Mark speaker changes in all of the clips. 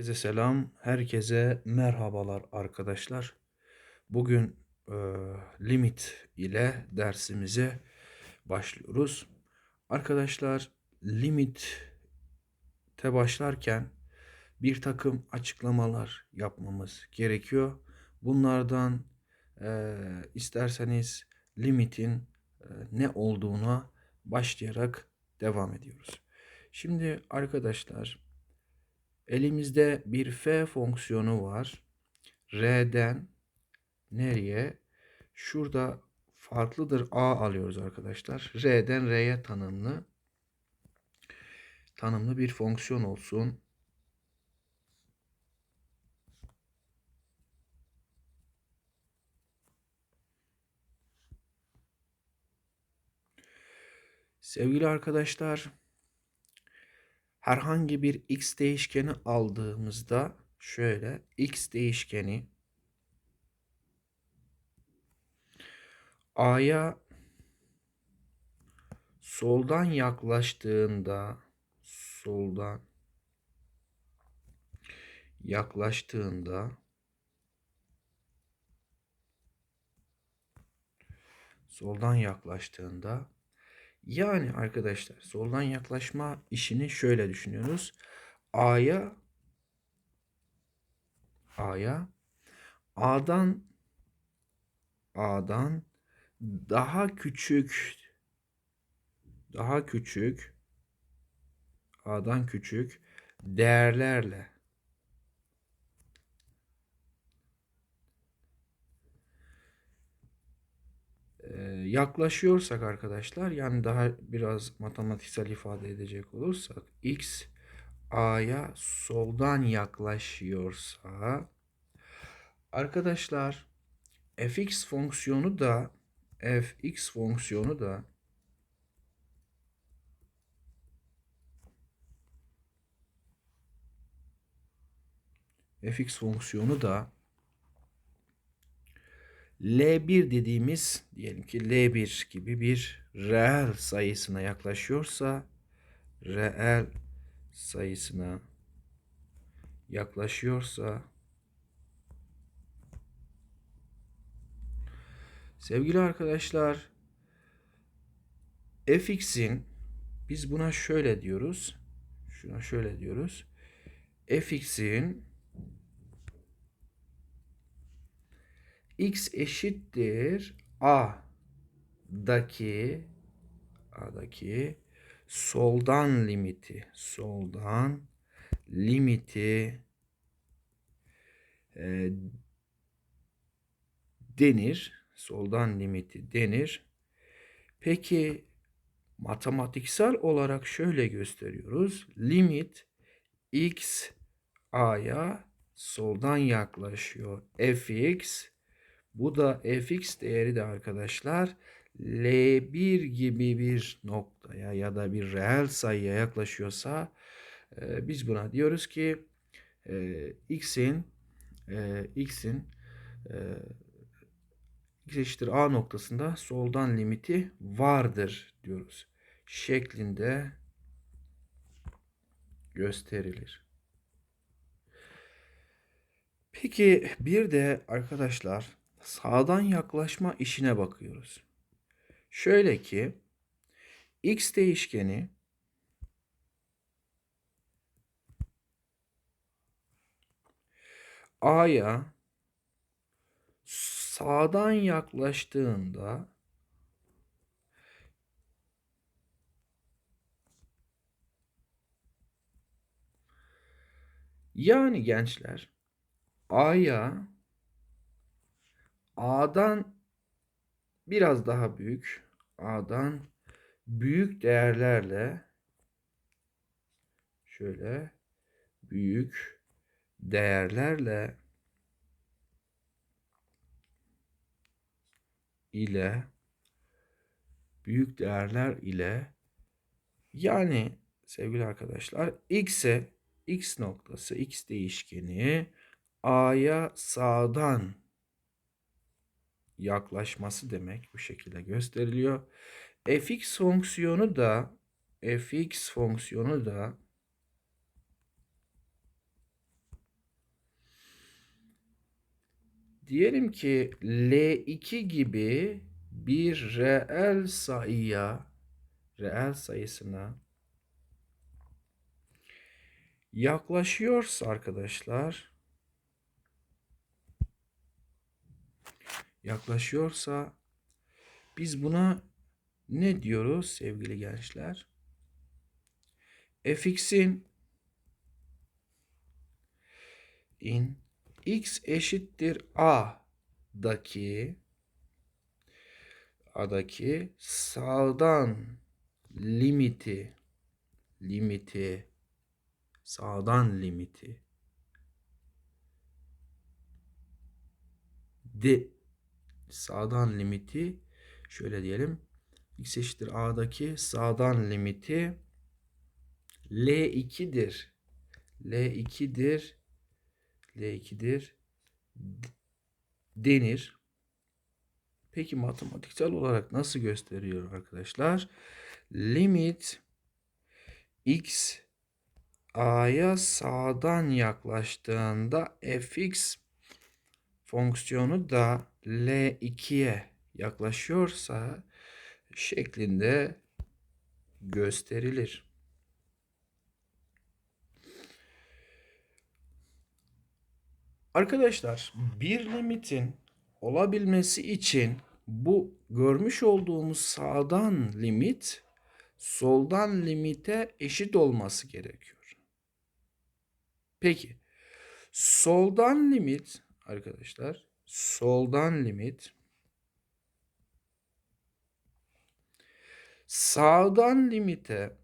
Speaker 1: Herkese selam, herkese merhabalar arkadaşlar. Bugün e, limit ile dersimize başlıyoruz. Arkadaşlar limite başlarken bir takım açıklamalar yapmamız gerekiyor. Bunlardan e, isterseniz limitin e, ne olduğuna başlayarak devam ediyoruz. Şimdi arkadaşlar Elimizde bir f fonksiyonu var. R'den nereye? Şurada farklıdır a alıyoruz arkadaşlar. R'den R'ye tanımlı tanımlı bir fonksiyon olsun. Sevgili arkadaşlar, herhangi bir x değişkeni aldığımızda şöyle x değişkeni a'ya soldan yaklaştığında soldan yaklaştığında soldan yaklaştığında yani arkadaşlar soldan yaklaşma işini şöyle düşünüyoruz. A'ya A'ya A'dan A'dan daha küçük daha küçük A'dan küçük değerlerle yaklaşıyorsak arkadaşlar yani daha biraz matematiksel ifade edecek olursak x a'ya soldan yaklaşıyorsa arkadaşlar fx fonksiyonu da fx fonksiyonu da fx fonksiyonu da L1 dediğimiz diyelim ki L1 gibi bir reel sayısına yaklaşıyorsa reel sayısına yaklaşıyorsa sevgili arkadaşlar fx'in biz buna şöyle diyoruz. Şuna şöyle diyoruz. fx'in x eşittir a'daki a'daki soldan limiti soldan limiti e, denir. Soldan limiti denir. Peki matematiksel olarak şöyle gösteriyoruz. Limit x a'ya soldan yaklaşıyor. fx bu da fx değeri de arkadaşlar L1 gibi bir noktaya ya da bir reel sayıya yaklaşıyorsa e, biz buna diyoruz ki e, x'in e, x'in e, x eşittir a noktasında soldan limiti vardır diyoruz. Şeklinde gösterilir. Peki bir de arkadaşlar sağdan yaklaşma işine bakıyoruz. Şöyle ki x değişkeni a'ya sağdan yaklaştığında yani gençler a'ya A'dan biraz daha büyük. A'dan büyük değerlerle şöyle büyük değerlerle ile büyük değerler ile yani sevgili arkadaşlar x'e x noktası x değişkeni a'ya sağdan yaklaşması demek bu şekilde gösteriliyor. fx fonksiyonu da fx fonksiyonu da diyelim ki L2 gibi bir reel sayıya reel sayısına yaklaşıyorsa arkadaşlar yaklaşıyorsa biz buna ne diyoruz sevgili gençler? fx'in in x eşittir a'daki a'daki sağdan limiti limiti sağdan limiti de sağdan limiti şöyle diyelim x eşittir a'daki sağdan limiti L2'dir. L2'dir. L2'dir denir. Peki matematiksel olarak nasıl gösteriyor arkadaşlar? Limit x a'ya sağdan yaklaştığında fx fonksiyonu da L2'ye yaklaşıyorsa şeklinde gösterilir. Arkadaşlar bir limitin olabilmesi için bu görmüş olduğumuz sağdan limit soldan limite eşit olması gerekiyor. Peki soldan limit arkadaşlar. Soldan limit. Sağdan limite.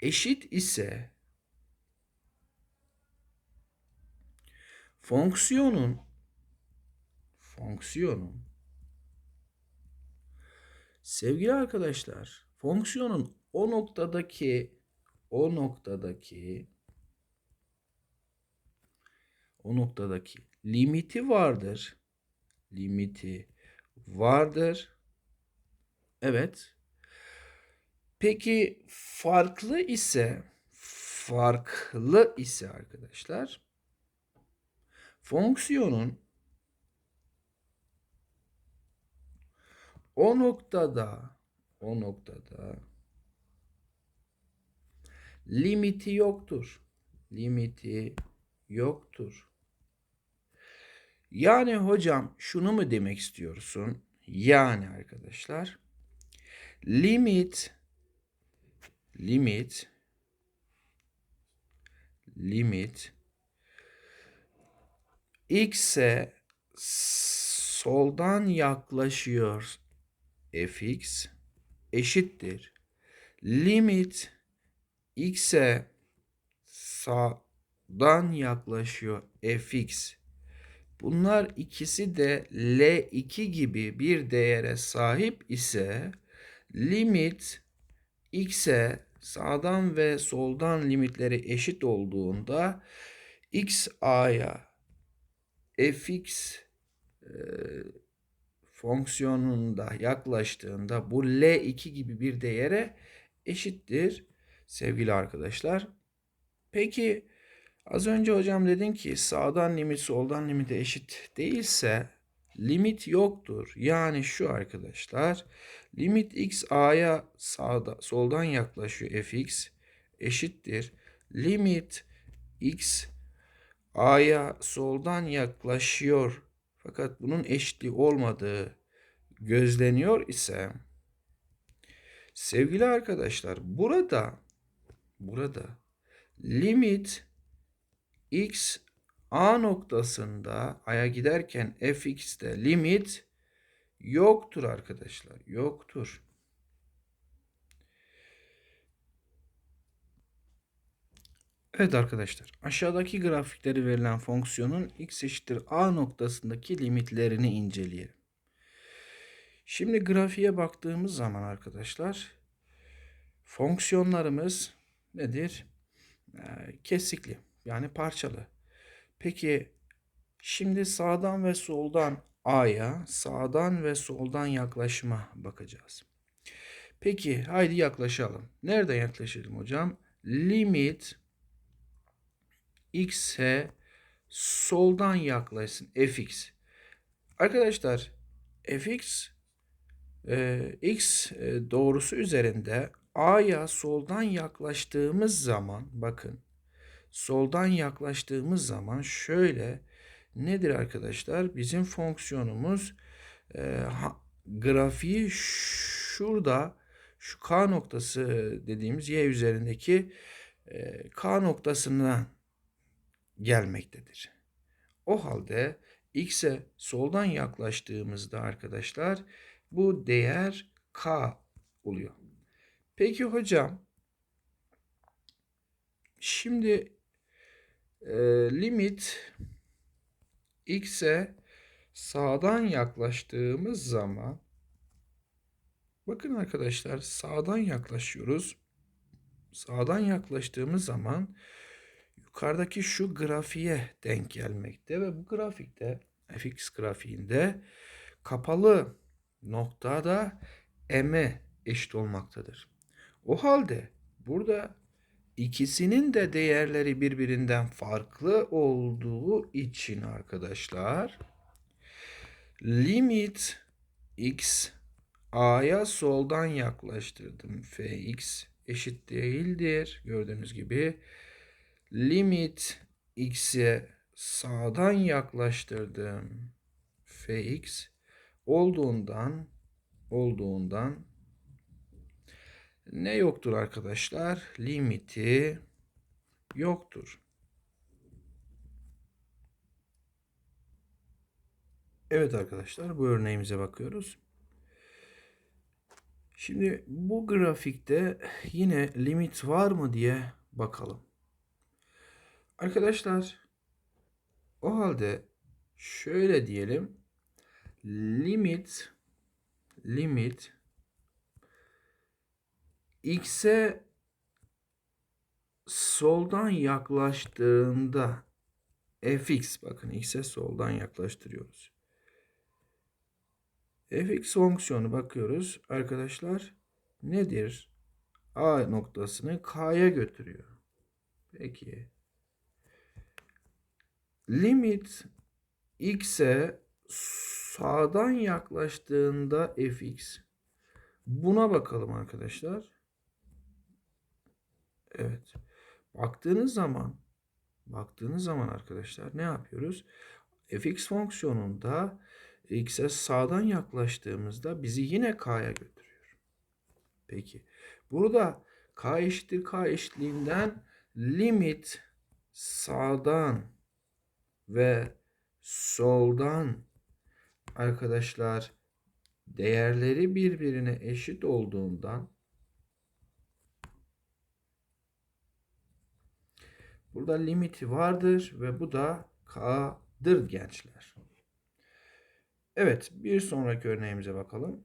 Speaker 1: Eşit ise fonksiyonun fonksiyonun sevgili arkadaşlar fonksiyonun o noktadaki o noktadaki o noktadaki limiti vardır. Limiti vardır. Evet. Peki farklı ise farklı ise arkadaşlar fonksiyonun o noktada o noktada limiti yoktur. Limiti yoktur. Yani hocam şunu mu demek istiyorsun? Yani arkadaşlar limit limit limit x'e soldan yaklaşıyor fx eşittir. Limit x'e sağdan yaklaşıyor fx. Bunlar ikisi de L2 gibi bir değere sahip ise limit x'e sağdan ve soldan limitleri eşit olduğunda x a'ya fx e, fonksiyonunda yaklaştığında bu L2 gibi bir değere eşittir sevgili arkadaşlar. Peki az önce hocam dedin ki sağdan limit soldan limite eşit değilse limit yoktur. Yani şu arkadaşlar limit x a'ya sağda soldan yaklaşıyor fx eşittir. Limit x a'ya soldan yaklaşıyor fakat bunun eşitliği olmadığı gözleniyor ise sevgili arkadaşlar burada burada limit x A noktasında A'ya giderken fx'te limit yoktur arkadaşlar. Yoktur. Evet arkadaşlar aşağıdaki grafikleri verilen fonksiyonun x eşittir a noktasındaki limitlerini inceleyelim. Şimdi grafiğe baktığımız zaman arkadaşlar fonksiyonlarımız nedir? Ee, kesikli yani parçalı. Peki şimdi sağdan ve soldan A'ya sağdan ve soldan yaklaşıma bakacağız. Peki haydi yaklaşalım. Nereden yaklaşalım hocam? Limit x'e soldan yaklaşsın fx. Arkadaşlar fx e, x e, doğrusu üzerinde a'ya soldan yaklaştığımız zaman bakın soldan yaklaştığımız zaman şöyle nedir arkadaşlar? Bizim fonksiyonumuz e, ha, grafiği şurada şu k noktası dediğimiz y üzerindeki e, k noktasına gelmektedir. O halde x'e soldan yaklaştığımızda arkadaşlar bu değer k oluyor. Peki hocam şimdi e, limit x'e sağdan yaklaştığımız zaman bakın arkadaşlar sağdan yaklaşıyoruz. Sağdan yaklaştığımız zaman yukarıdaki şu grafiğe denk gelmekte ve bu grafikte fx grafiğinde kapalı noktada m'e eşit olmaktadır. O halde burada ikisinin de değerleri birbirinden farklı olduğu için arkadaşlar limit x a'ya soldan yaklaştırdım. fx eşit değildir. Gördüğünüz gibi limit x'e sağdan yaklaştırdım. fx olduğundan olduğundan ne yoktur arkadaşlar? Limiti yoktur. Evet arkadaşlar bu örneğimize bakıyoruz. Şimdi bu grafikte yine limit var mı diye bakalım. Arkadaşlar o halde şöyle diyelim. Limit limit x'e soldan yaklaştığında fx bakın x'e soldan yaklaştırıyoruz. fx fonksiyonu bakıyoruz arkadaşlar nedir? A noktasını K'ya götürüyor. Peki. Limit x'e sağdan yaklaştığında fx. Buna bakalım arkadaşlar. Evet. Baktığınız zaman baktığınız zaman arkadaşlar ne yapıyoruz? fx fonksiyonunda x'e sağdan yaklaştığımızda bizi yine k'ya götürüyor. Peki. Burada k eşittir k eşitliğinden limit sağdan ve soldan arkadaşlar değerleri birbirine eşit olduğundan burada limiti vardır ve bu da k'dır gençler. Evet bir sonraki örneğimize bakalım.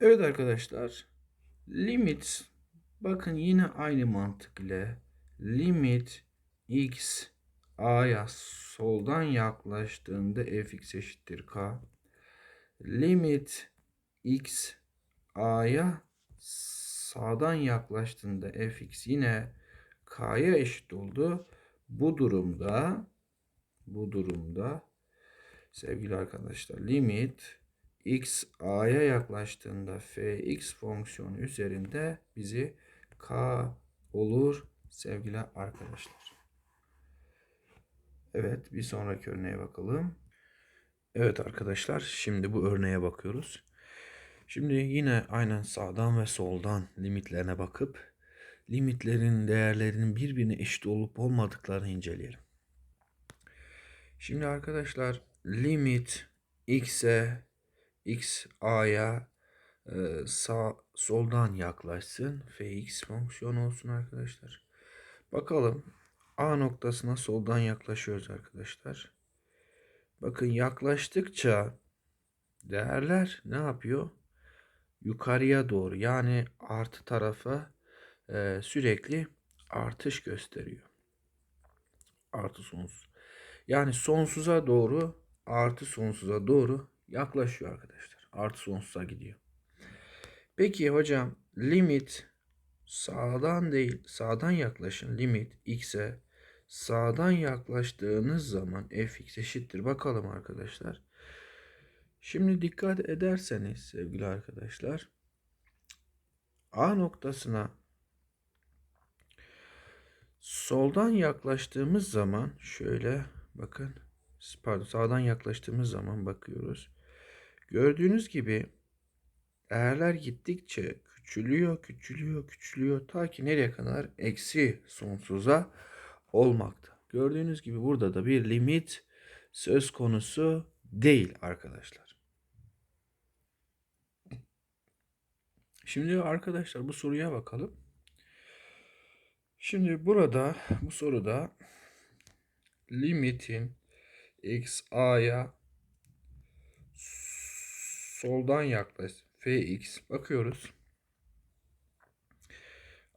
Speaker 1: Evet arkadaşlar limit bakın yine aynı mantık ile limit x a'ya soldan yaklaştığında fx eşittir k limit x a'ya sağdan yaklaştığında fx yine k'ya eşit oldu. Bu durumda bu durumda sevgili arkadaşlar limit x a'ya yaklaştığında fx fonksiyonu üzerinde bizi k olur sevgili arkadaşlar. Evet bir sonraki örneğe bakalım. Evet arkadaşlar şimdi bu örneğe bakıyoruz. Şimdi yine aynen sağdan ve soldan limitlerine bakıp limitlerin değerlerinin birbirine eşit olup olmadıklarını inceleyelim. Şimdi arkadaşlar limit x'e x a'ya e, sağ soldan yaklaşsın. fx fonksiyon olsun arkadaşlar. Bakalım a noktasına soldan yaklaşıyoruz arkadaşlar. Bakın yaklaştıkça değerler ne yapıyor? Yukarıya doğru yani artı tarafa e, sürekli artış gösteriyor. Artı sonsuz. Yani sonsuza doğru artı sonsuza doğru yaklaşıyor arkadaşlar. Artı sonsuza gidiyor. Peki hocam limit sağdan değil sağdan yaklaşın limit x'e sağdan yaklaştığınız zaman fx eşittir. Bakalım arkadaşlar. Şimdi dikkat ederseniz sevgili arkadaşlar A noktasına soldan yaklaştığımız zaman şöyle bakın pardon sağdan yaklaştığımız zaman bakıyoruz. Gördüğünüz gibi değerler gittikçe küçülüyor, küçülüyor, küçülüyor ta ki nereye kadar? Eksi sonsuza olmakta. Gördüğünüz gibi burada da bir limit söz konusu değil arkadaşlar. Şimdi arkadaşlar bu soruya bakalım. Şimdi burada bu soruda limitin x a'ya soldan yaklaş fx bakıyoruz.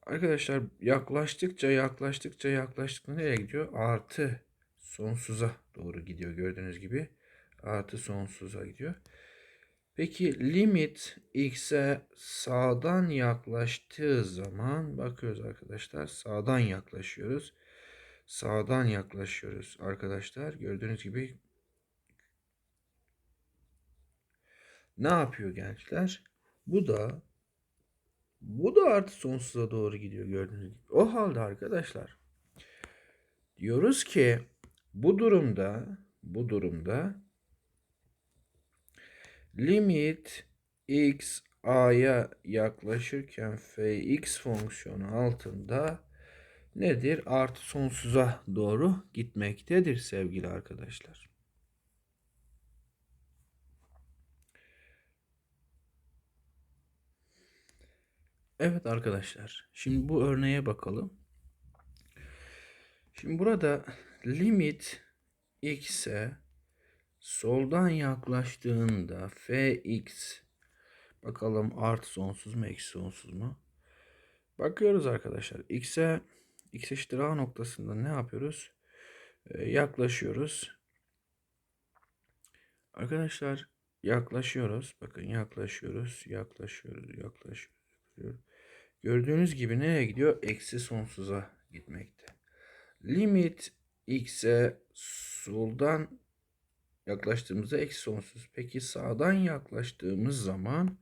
Speaker 1: Arkadaşlar yaklaştıkça yaklaştıkça yaklaştıkça nereye gidiyor? Artı sonsuza doğru gidiyor gördüğünüz gibi. Artı sonsuza gidiyor. Peki limit x'e sağdan yaklaştığı zaman bakıyoruz arkadaşlar. Sağdan yaklaşıyoruz. Sağdan yaklaşıyoruz arkadaşlar. Gördüğünüz gibi ne yapıyor gençler? Bu da bu da artı sonsuza doğru gidiyor gördüğünüz gibi. O halde arkadaşlar diyoruz ki bu durumda bu durumda limit x a'ya yaklaşırken fx fonksiyonu altında nedir? Artı sonsuza doğru gitmektedir sevgili arkadaşlar. Evet arkadaşlar. Şimdi bu örneğe bakalım. Şimdi burada limit x'e soldan yaklaştığında fx bakalım artı sonsuz mu eksi sonsuz mu? Bakıyoruz arkadaşlar. x'e x eşittir a noktasında ne yapıyoruz? Ee, yaklaşıyoruz. Arkadaşlar yaklaşıyoruz. Bakın yaklaşıyoruz, yaklaşıyoruz, yaklaşıyoruz. Gördüğünüz gibi nereye gidiyor? Eksi sonsuza gitmekte. Limit x'e soldan yaklaştığımızda eksi sonsuz. Peki sağdan yaklaştığımız zaman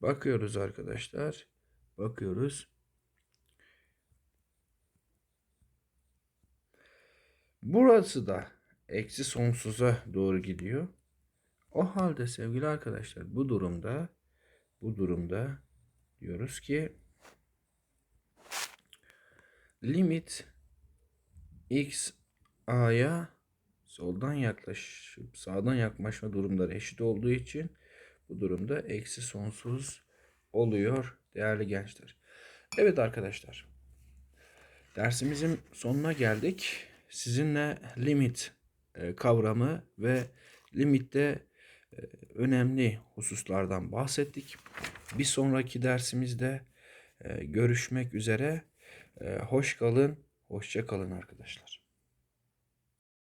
Speaker 1: bakıyoruz arkadaşlar. Bakıyoruz. Burası da eksi sonsuza doğru gidiyor. O halde sevgili arkadaşlar bu durumda bu durumda diyoruz ki limit x a'ya soldan yaklaşıp sağdan yaklaşma durumları eşit olduğu için bu durumda eksi sonsuz oluyor değerli gençler. Evet arkadaşlar dersimizin sonuna geldik. Sizinle limit e, kavramı ve limitte e, önemli hususlardan bahsettik. Bir sonraki dersimizde e, görüşmek üzere. Hoş kalın, hoşça kalın arkadaşlar.